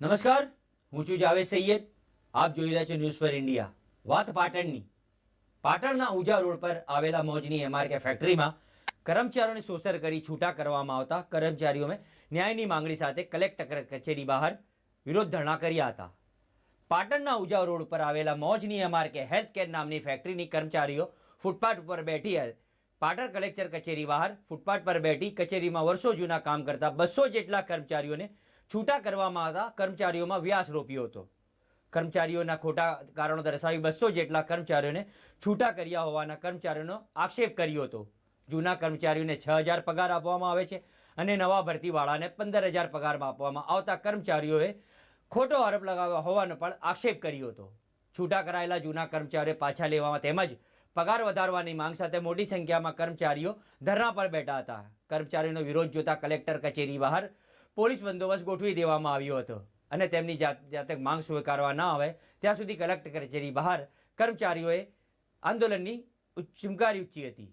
નમસ્કાર, હું છું જાવેદ સૈયદ. આપ જોઈ રહ્યા છો ન્યૂઝ ફોર ઇન્ડિયા. વાત પાટણની. પાટણના ઉજા રોડ પર આવેલા મોજની એમઆરકે ફેક્ટરીમાં કર્મચારીઓને શોષણ કરી છૂટા કરવામાં આવતા કર્મચારીઓએ ન્યાયની માંગણી સાથે કલેક્ટર કચેરી બહાર વિરોધ ધરણા કર્યા હતા. પાટણના ઉજા રોડ પર આવેલા મોજની એમઆરકે હેલ્થ કેર નામની ફેક્ટરીની કર્મચારીઓ ફૂટપાથ ઉપર બેઠી પાટણ કલેક્ટર કચેરી બહાર ફૂટપાથ પર બેઠી કચેરીમાં વર્ષો જૂના કામ કરતા બસો જેટલા કર્મચારીઓને છૂટા કરવામાં હતા કર્મચારીઓમાં વ્યાસ રોપ્યો હતો. કર્મચારીઓના ખોટા કારણો દર્શાવી બસો જેટલા કર્મચારીઓને છૂટા કર્યા હોવાના કર્મચારીઓનો આક્ષેપ કર્યો હતો. જૂના કર્મચારીઓને છ હજાર પગાર આપવામાં આવે છે અને નવા ભરતીવાળાને પંદર હજાર પગારમાં આપવામાં આવતા કર્મચારીઓએ ખોટો આરોપ લગાવ્યો હોવાનો પણ આક્ષેપ કર્યો હતો. છૂટા કરાયેલા જૂના કર્મચારીઓ પાછા લેવામાં તેમજ પગાર વધારવાની માંગ સાથે મોટી સંખ્યામાં કર્મચારીઓ ધરણા પર બેઠા હતા. કર્મચારીઓનો વિરોધ જોતા કલેક્ટર કચેરી બહાર પોલીસ બંદોબસ્ત ગોઠવી દેવામાં આવ્યો હતો અને તેમની જાત જાતક માંગ સ્વીકારવા ના આવે, ત્યાં સુધી કલેક્ટર કચેરી બહાર કર્મચારીઓએ આંદોલનની ચિમકારી ઉચ્ચી હતી.